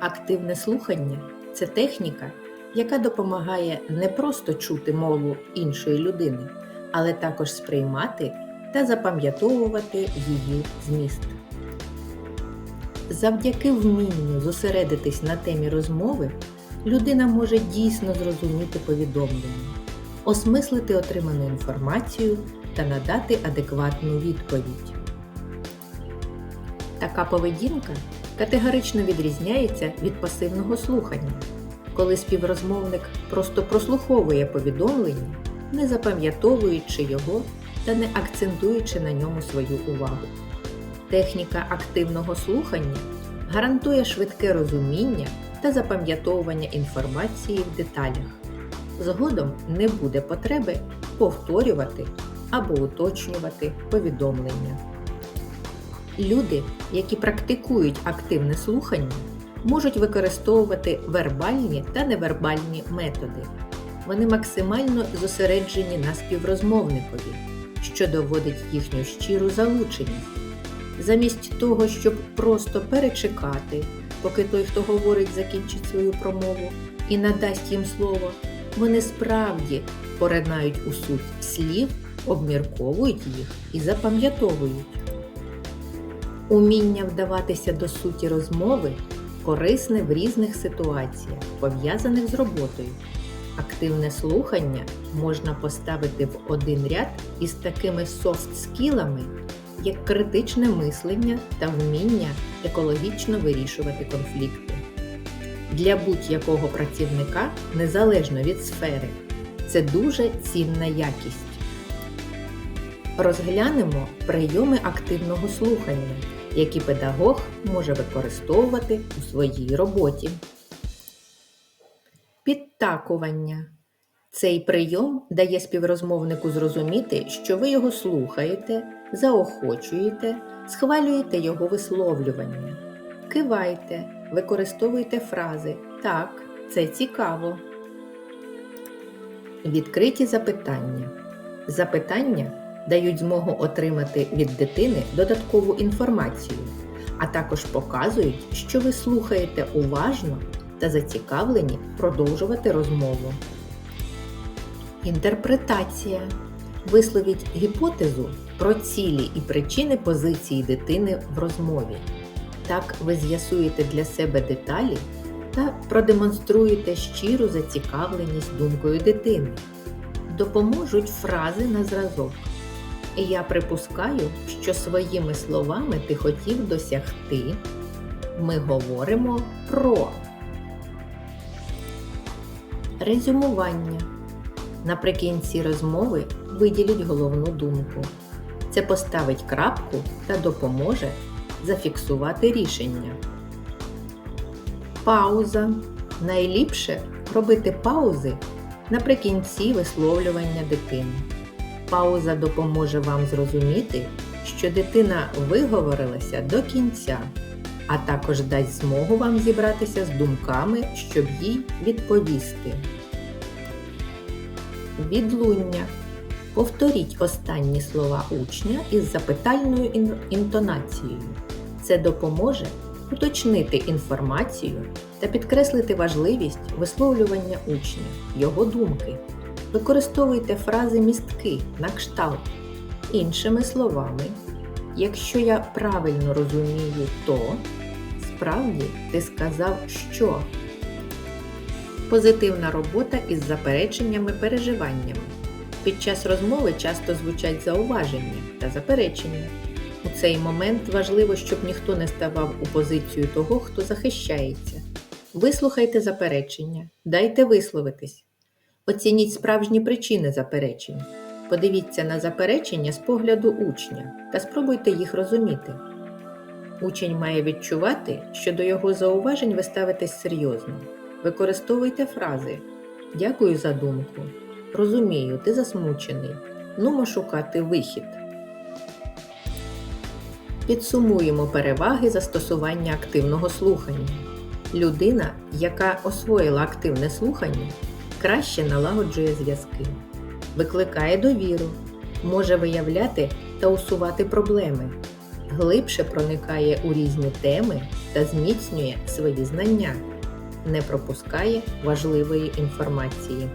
Активне слухання це техніка, яка допомагає не просто чути мову іншої людини, але також сприймати та запам'ятовувати її зміст. Завдяки вмінню зосередитись на темі розмови, людина може дійсно зрозуміти повідомлення, осмислити отриману інформацію та надати адекватну відповідь. Така поведінка категорично відрізняється від пасивного слухання, коли співрозмовник просто прослуховує повідомлення, не запам'ятовуючи його та не акцентуючи на ньому свою увагу. Техніка активного слухання гарантує швидке розуміння та запам'ятовування інформації в деталях. Згодом не буде потреби повторювати або уточнювати повідомлення. Люди, які практикують активне слухання, можуть використовувати вербальні та невербальні методи. Вони максимально зосереджені на співрозмовникові, що доводить їхню щиру залученість. Замість того, щоб просто перечекати, поки той, хто говорить, закінчить свою промову і надасть їм слово, вони справді поринають у суть слів, обмірковують їх і запам'ятовують. Уміння вдаватися до суті розмови корисне в різних ситуаціях, пов'язаних з роботою. Активне слухання можна поставити в один ряд із такими софт-скілами, як критичне мислення та вміння екологічно вирішувати конфлікти. Для будь-якого працівника, незалежно від сфери, це дуже цінна якість. Розглянемо прийоми активного слухання, які педагог може використовувати у своїй роботі. Підтакування. Цей прийом дає співрозмовнику зрозуміти, що ви його слухаєте, заохочуєте, схвалюєте його висловлювання. Кивайте, використовуйте фрази Так, це цікаво. Відкриті запитання. Запитання дають змогу отримати від дитини додаткову інформацію, а також показують, що ви слухаєте уважно та зацікавлені продовжувати розмову. Інтерпретація. Висловіть гіпотезу про цілі і причини позиції дитини в розмові. Так ви з'ясуєте для себе деталі та продемонструєте щиру зацікавленість думкою дитини. Допоможуть фрази на зразок. Я припускаю, що своїми словами ти хотів досягти. Ми говоримо про резюмування. Наприкінці розмови виділіть головну думку. Це поставить крапку та допоможе зафіксувати рішення. Пауза. Найліпше робити паузи наприкінці висловлювання дитини. Пауза допоможе вам зрозуміти, що дитина виговорилася до кінця, а також дасть змогу вам зібратися з думками, щоб їй відповісти. Відлуння. Повторіть останні слова учня із запитальною інтонацією. Це допоможе уточнити інформацію та підкреслити важливість висловлювання учня, його думки. Використовуйте фрази містки на кшталт. Іншими словами, якщо я правильно розумію, то справді ти сказав що. Позитивна робота із запереченнями переживаннями. Під час розмови часто звучать зауваження та заперечення. У цей момент важливо, щоб ніхто не ставав у позицію того, хто захищається. Вислухайте заперечення, дайте висловитись. Оцініть справжні причини заперечень. Подивіться на заперечення з погляду учня та спробуйте їх розуміти. Учень має відчувати, що до його зауважень ви ставитесь серйозно. Використовуйте фрази Дякую за думку. Розумію, ти засмучений. Нумо шукати вихід. Підсумуємо переваги застосування активного слухання. Людина, яка освоїла активне слухання, краще налагоджує зв'язки, викликає довіру, може виявляти та усувати проблеми, глибше проникає у різні теми та зміцнює свої знання, не пропускає важливої інформації.